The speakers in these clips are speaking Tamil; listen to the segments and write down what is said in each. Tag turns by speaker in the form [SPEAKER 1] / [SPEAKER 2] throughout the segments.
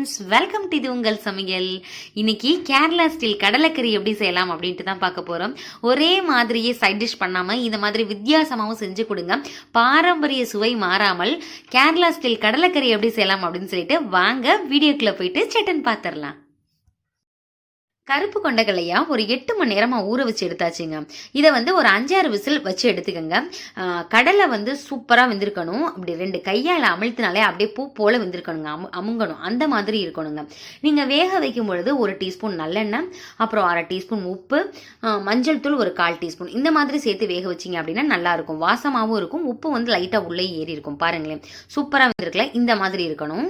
[SPEAKER 1] ஃப்ரெண்ட்ஸ் வெல்கம் டு இது உங்கள் சமையல். இன்னைக்கு கேரளா ஸ்டைல் கடலைக்கறி எப்படி செய்யலாம் அப்படின்ட்டு தான் பார்க்க போகிறோம் ஒரே மாதிரியே சைட் டிஷ் பண்ணாமல் இந்த மாதிரி வித்தியாசமாகவும் செஞ்சு கொடுங்க. பாரம்பரிய சுவை மாறாமல் கேரளா ஸ்டைல் கடலைக்கறி எப்படி செய்யலாம் அப்படின்னு சொல்லிட்டு வாங்க வீடியோக்குள்ளே போயிட்டு சட்டன் பார்த்துடலாம். கருப்பு கொண்டக்கல்லையா ஒரு எட்டு மணி நேரமாக ஊற வச்சு எடுத்தாச்சுங்க. இதை வந்து ஒரு அஞ்சாறு விசில் வச்சு எடுத்துக்கோங்க. கடலை வந்து சூப்பராக வெந்திருக்கணும். அப்படி ரெண்டு கையால் அமிழ்த்தினாலே அப்படியே பூ போல வெந்திருக்கணுங்க. அமு அமுங்கணும். அந்த மாதிரி இருக்கணுங்க. நீங்கள் வேக வைக்கும் பொழுது ஒரு டீஸ்பூன் நல்லெண்ணெய் அப்புறம் அரை டீஸ்பூன் உப்பு மஞ்சள் தூள் ஒரு கால் டீஸ்பூன். இந்த மாதிரி சேர்த்து வேக வச்சிங்க அப்படின்னா நல்லாயிருக்கும் வாசமாகவும் இருக்கும். உப்பு வந்து லைட்டாக உள்ளே ஏறி இருக்கும். பாருங்களேன். சூப்பராக வெந்திருக்கல. இந்த மாதிரி இருக்கணும்.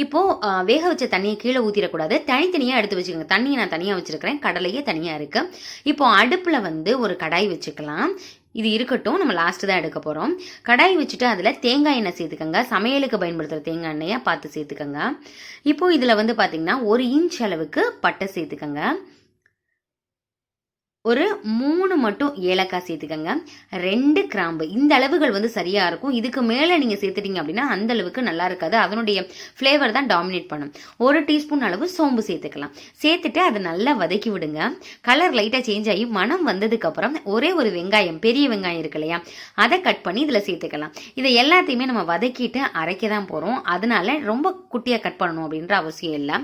[SPEAKER 1] இப்போது வேக வச்ச தண்ணியை கீழே ஊற்றிடக்கூடாது தனித்தனியாக எடுத்து வச்சுக்கோங்க. தண்ணியை நான் தனியாக வச்சுருக்கிறேன். கடலையே தனியாக இருக்குது இப்போது அடுப்பில் வந்து ஒரு கடாய் வச்சுக்கலாம். இது இருக்கட்டும். நம்ம லாஸ்ட்டு தான் எடுக்க போகிறோம் கடாய் வச்சுட்டு அதில் தேங்காய் எண்ணெய் சேர்த்துக்கோங்க. சமையலுக்கு பயன்படுத்துகிற தேங்காய் எண்ணெயை பார்த்து சேர்த்துக்கோங்க. இப்போது இதில் வந்து பார்த்திங்கன்னா ஒரு இன்ச் அளவுக்கு பட்டை சேர்த்துக்கோங்க. ஒரு மூணு மட்டும் ஏலக்காய் சேர்த்துக்கங்க. ரெண்டு கிராம்பு. இந்த அளவுகள் வந்து சரியாக இருக்கும். இதுக்கு மேலே நீங்கள் சேர்த்துட்டீங்க அப்படின்னா அந்த அளவுக்கு நல்லா இருக்காது. அதனுடைய ஃப்ளேவர் தான் டாமினேட் பண்ணும். ஒரு டீஸ்பூன் அளவு சோம்பு சேர்த்துக்கலாம். சேர்த்துட்டு அதை நல்லா வதக்கி விடுங்க. கலர் லைட்டாக சேஞ்ச் ஆகி மனம் வந்ததுக்கப்புறம் ஒரே ஒரு வெங்காயம் பெரிய வெங்காயம் இருக்கு இல்லையா? அதை கட் பண்ணி இதில் சேர்த்துக்கலாம். இதை எல்லாத்தையுமே நம்ம வதக்கிட்டு அரைக்க தான் போகிறோம் அதனால ரொம்ப குட்டியாக கட் பண்ணணும் அப்படின்ற அவசியம் இல்லை.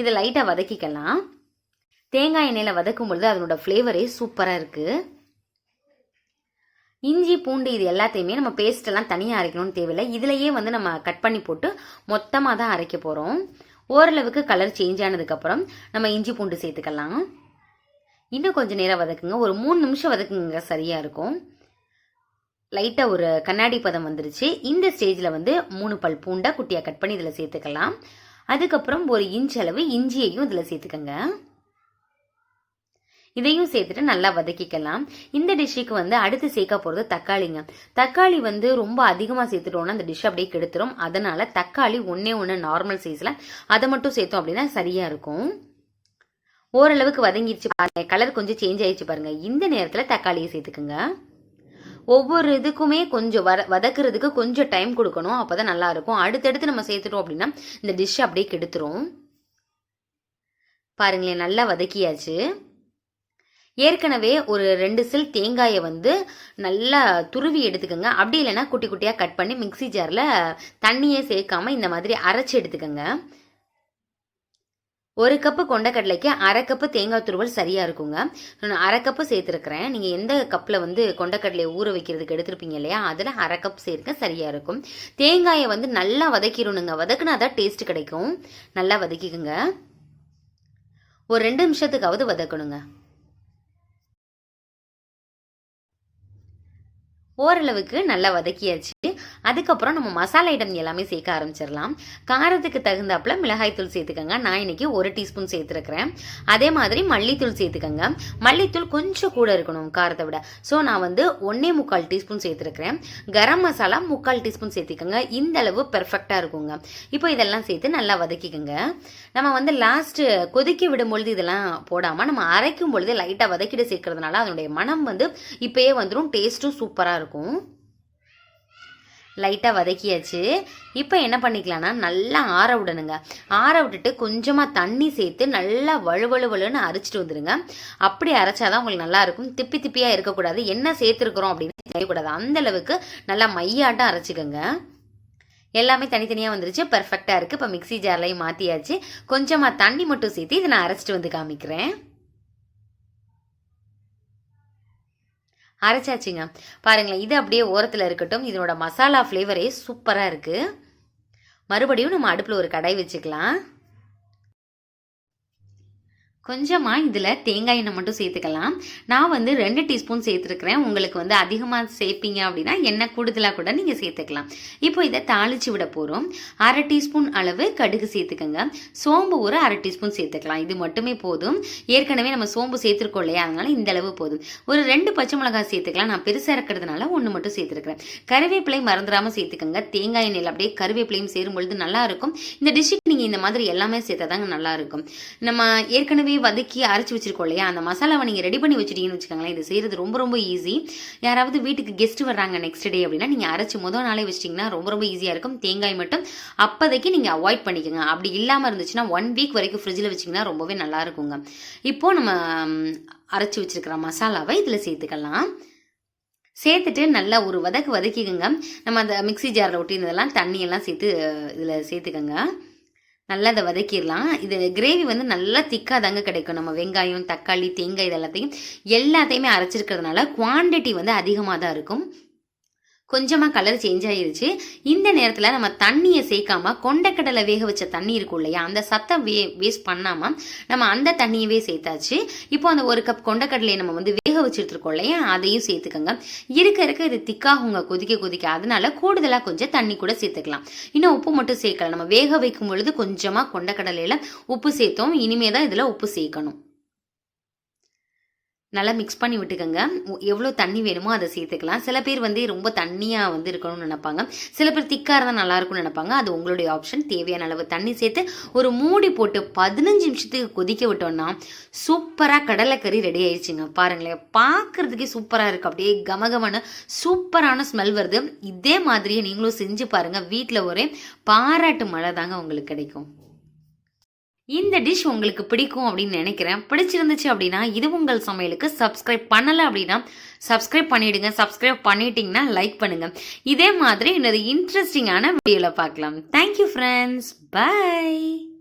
[SPEAKER 1] இதை லைட்டாக வதக்கிக்கலாம். தேங்காய் எண்ணெயில் வதக்கும் பொழுது அதனோட ஃப்ளேவரே சூப்பராக இருக்குது இஞ்சி பூண்டு இது எல்லாத்தையுமே நம்ம பேஸ்ட்டெல்லாம் தனியாக அரைக்கணும்னு தேவையில்லை. இதுலயே வந்து நம்ம கட் பண்ணி போட்டு மொத்தமாக தான் அரைக்க போகிறோம் ஓரளவுக்கு கலர் சேஞ்ச் ஆனதுக்கப்புறம் நம்ம இஞ்சி பூண்டு சேர்த்துக்கலாம். இன்னும் கொஞ்சம் நேரம் வதக்குங்க. ஒரு மூணு நிமிஷம் வதக்குங்க. சரியாக இருக்கும். லைட்டாக ஒரு கண்ணாடி பதம் வந்துருச்சு. இந்த ஸ்டேஜில் வந்து மூணு பல் பூண்டை குட்டியாக கட் பண்ணி இதில் சேர்த்துக்கலாம். அதுக்கப்புறம் ஒரு இன்ச் அளவு இஞ்சியையும் இதில் சேர்த்துக்கங்க. இதையும் சேர்த்துட்டு நல்லா வதக்கிக்கலாம். இந்த டிஷ்ஷுக்கு வந்து அடுத்து சேர்க்க போகிறது தக்காளிங்க. தக்காளி வந்து ரொம்ப அதிகமாக சேர்த்துட்டோம்னா அந்த டிஷ் அப்படியே கெடுத்துரும். அதனால தக்காளி ஒன்றே ஒன்று நார்மல் சைஸில் அதை மட்டும் சேர்த்தோம் அப்படின்னா சரியாக இருக்கும். ஓரளவுக்கு வதங்கிடுச்சு பாருங்க. கலர் கொஞ்சம் சேஞ்ச் ஆயிடுச்சு பாருங்க. இந்த நேரத்தில் தக்காளியை சேர்த்துக்குங்க. ஒவ்வொரு இதுக்குமே கொஞ்சம் வர வதக்குறதுக்கு கொஞ்சம் டைம் கொடுக்கணும். அப்பதான் நல்லா இருக்கும். அடுத்தடுத்து நம்ம சேர்த்துட்டோம் அப்படின்னா இந்த டிஷ் அப்படியே கெடுத்துரும். பாருங்களேன் நல்லா வதக்கியாச்சு. ஏற்கனவே ஒரு ரெண்டு சில் தேங்காயை வந்து நல்லா துருவி எடுத்துக்கோங்க. அப்படி இல்லைன்னா குட்டி குட்டியாக கட் பண்ணி மிக்ஸி ஜாரில் தண்ணியே சேர்க்காம இந்த மாதிரி அரைச்சி எடுத்துக்கோங்க. ஒரு கப்பு கொண்டக்கடலைக்கு அரை கப்பு தேங்காய் துருவல் சரியாக இருக்குங்க. நான் அரை கப்பு சேர்த்துருக்குறேன். நீங்கள் எந்த கப்பில் வந்து கொண்டக்கடலையை ஊற வைக்கிறதுக்கு எடுத்துருப்பீங்க இல்லையா? அதில் அரை கப் சேர்க்க சரியாக இருக்கும். தேங்காயை வந்து நல்லா வதக்கிடணுங்க. வதக்குனா தான் டேஸ்ட் கிடைக்கும். நல்லா வதக்கிக்குங்க. ஒரு ரெண்டு நிமிஷத்துக்காவது வதக்கணுங்க. ஓரளவுக்கு நல்லா வதக்கியாச்சு. அதுக்கப்புறம் நம்ம மசாலா ஐட்டம் எல்லாமே சேர்க்க ஆரம்பிச்சிடலாம். காரத்துக்கு தகுந்தாப்புல மிளகாய்த்தூள் சேர்த்துக்கோங்க. நான் இன்னைக்கு ஒரு டீஸ்பூன் சேர்த்துருக்கிறேன். அதே மாதிரி மல்லித்தூள் சேர்த்துக்கோங்க. மல்லித்தூள் கொஞ்சம் கூட இருக்கணும் காரத்தை விட. ஸோ நான் வந்து ஒன்னே முக்கால் டீஸ்பூன் சேர்த்துருக்கிறேன். கரம் மசாலா முக்கால் டீஸ்பூன் சேர்த்துக்கோங்க. இந்த அளவு பெர்ஃபெக்டாக இருக்குங்க. இப்போ இதெல்லாம் சேர்த்து நல்லா வதக்கிக்கோங்க. நம்ம வந்து லாஸ்ட்டு கொதிக்க விடும் பொழுது இதெல்லாம் போடாமல் நம்ம அரைக்கும் பொழுது லைட்டாக வதக்கிட்டு சேர்க்கறதுனால அதனுடைய மனம் வந்து இப்போயே வந்துடும் டேஸ்ட்டும் சூப்பராக இருக்கும். லைட்டாக வதக்கியாச்சு. இப்போ என்ன பண்ணிக்கலாம்னா நல்லா ஆற விடணுங்க. ஆற விட்டுட்டு கொஞ்சமாக தண்ணி சேர்த்து நல்லா வழுவழுவலுன்னு அரைச்சிட்டு வந்துடுங்க அப்படி அரைச்சாதான் உங்களுக்கு நல்லாயிருக்கும். திப்பி திப்பியாக இருக்கக்கூடாது. என்ன சேர்த்துருக்குறோம் அப்படின்னு தெரியக்கூடாது. அந்த அளவுக்கு நல்லா மையாட்டம் அரைச்சிக்கோங்க. எல்லாமே தனித்தனியாக வந்துருச்சு. பர்ஃபெக்டாக இருக்குது இப்போ மிக்ஸி ஜார்லையும் மாற்றியாச்சு கொஞ்சமாக தண்ணி மட்டும் சேர்த்து இதை நான் அரைச்சிட்டு வந்து காமிக்கிறேன். அரைச்சாச்சுங்க. பாருங்களேன் இது அப்படியே ஓரத்தில் இருக்கட்டும். இதனோட மசாலா ஃப்ளேவரே சூப்பராக இருக்குது மறுபடியும் நம்ம அடுப்பில் ஒரு கடாய் வச்சுக்கலாம். கொஞ்சமாக இதில் தேங்காய் எண்ணெய் மட்டும் சேர்த்துக்கலாம். நான் வந்து ரெண்டு டீஸ்பூன் சேர்த்துருக்கிறேன். உங்களுக்கு வந்து அதிகமாக சேர்ப்பீங்க அப்படின்னா எண்ணெய் கூடுதலாக கூட நீங்கள் சேர்த்துக்கலாம். இப்போ இதை தாளிச்சு விட போகிறோம் அரை டீஸ்பூன் அளவு கடுகு சேர்த்துக்கோங்க. சோம்பு ஒரு அரை டீஸ்பூன் சேர்த்துக்கலாம். இது மட்டுமே போதும். ஏற்கனவே நம்ம சோம்பு சேர்த்துருக்கோம் இல்லையா? அதனால இந்த அளவு போதும். ஒரு ரெண்டு பச்சை மிளகாய் சேர்த்துக்கலாம். நான் பெருசாக இருக்கிறதுனால ஒன்று மட்டும் சேர்த்துருக்கிறேன். கருவேப்பிலை மறந்துடாமல் சேர்த்துக்கோங்க. தேங்காய் எண்ணெயில் அப்படியே கருவேப்பிலையும் சேரும் பொழுது நல்லாயிருக்கும் இந்த டிஷ்ஷுக்கு நீங்கள் இந்த மாதிரி எல்லாமே சேர்த்தா தாங்க நல்லா இருக்கும். நம்ம ஏற்கனவே ஏற்கனவே வதக்கி அரைச்சி வச்சிருக்கோம் இல்லையா? அந்த மசாலாவை நீங்கள் ரெடி பண்ணி வச்சிட்டீங்கன்னு வச்சுக்கோங்களேன் இது செய்கிறது ரொம்ப ரொம்ப ஈஸி யாராவது வீட்டுக்கு கெஸ்ட் வர்றாங்க நெக்ஸ்ட் டே அப்படின்னா நீங்கள் அரைச்சி முதல் நாளே வச்சிட்டிங்கன்னா ரொம்ப ரொம்ப ஈஸியாக இருக்கும். தேங்காய் மட்டும் அப்போதைக்கு நீங்கள் அவாய்ட் பண்ணிக்கோங்க. அப்படி இல்லாமல் இருந்துச்சுன்னா ஒன் வீக் வரைக்கும் ஃப்ரிட்ஜில் வச்சிங்கன்னா ரொம்பவே நல்லா இருக்குங்க. இப்போது நம்ம அரைச்சி வச்சிருக்கிற மசாலாவை இதில் சேர்த்துக்கலாம். சேர்த்துட்டு நல்லா ஒரு வதக்கு வதக்கிக்கோங்க. நம்ம அந்த மிக்ஸி ஜாரில் ஒட்டியிருந்ததெல்லாம் தண்ணியெல்லாம் சேர்த்து இதில் சேர்த்துக்கோங்க. நல்லா அதை வதக்கிடலாம். இது கிரேவி வந்து நல்லா திக்காக தாங்க கிடைக்கும். நம்ம வெங்காயம் தக்காளி தேங்காய் இது எல்லாத்தையும் எல்லாத்தையுமே அரைச்சிருக்கிறதுனால குவாண்டிட்டி வந்து அதிகமாக தான் இருக்கும். கொஞ்சமாக கலர் சேஞ்ச் ஆயிருச்சு. இந்த நேரத்தில் நம்ம தண்ணியை சேர்க்காம கொண்டக்கடலை வேக வச்ச தண்ணி இருக்கும் இல்லையா? அந்த சத்தம் வே வேஸ்ட் பண்ணாமல் நம்ம அந்த தண்ணியவே சேர்த்தாச்சு. இப்போ அந்த ஒரு கப் கொண்டக்கடலையை நம்ம வந்து வேக வச்சுட்டு இருக்கோம் இல்லையா? அதையும் சேர்த்துக்கோங்க. இருக்க இருக்க இது திக்காகுங்க கொதிக்க கொதிக்க. அதனால கூடுதலாக கொஞ்சம் தண்ணி கூட சேர்த்துக்கலாம். இன்னும் உப்பு மட்டும் சேர்க்கலாம் நம்ம வேக வைக்கும் பொழுது கொஞ்சமாக கொண்டக்கடலையில் உப்பு சேர்த்தோம். இனிமே தான் இதில் உப்பு சேர்க்கணும். நல்லா மிக்ஸ் பண்ணி விட்டுக்கோங்க. எவ்வளோ தண்ணி வேணுமோ அதை சேர்த்துக்கலாம். சில பேர் வந்து ரொம்ப தண்ணியாக வந்து இருக்கணும்னு நினைப்பாங்க. சில பேர் திக்காக இருந்தால் நல்லா இருக்கும்னு நினைப்பாங்க. அது உங்களுடைய ஆப்ஷன் தேவையான அளவு தண்ணி சேர்த்து ஒரு மூடி போட்டு பதினஞ்சு நிமிஷத்துக்கு கொதிக்க விட்டோம்னா சூப்பராக கடலைக்கறி ரெடி ஆயிடுச்சுங்க. பாருங்களேன். பார்க்கறதுக்கே சூப்பராக இருக்குது அப்படியே கமகமான சூப்பரான ஸ்மெல் வருது. இதே மாதிரியே நீங்களும் செஞ்சு பாருங்கள் வீட்டில் ஒரே பாராட்டு மழை தாங்க உங்களுக்கு கிடைக்கும். இந்த டிஷ் உங்களுக்கு பிடிக்கும் அப்படின்னு நினைக்கிறேன். பிடிச்சிருந்துச்சு அப்படின்னா இது உங்கள் சமையலுக்கு சப்ஸ்கிரைப் பண்ணலை அப்படின்னா சப்ஸ்கிரைப் பண்ணிவிடுங்க சப்ஸ்கிரைப் பண்ணிட்டீங்கன்னா லைக் பண்ணுங்க. இதே மாதிரி இன்னொரு இன்ட்ரெஸ்டிங்கான வீடியோவில் பார்க்கலாம். Thank you friends by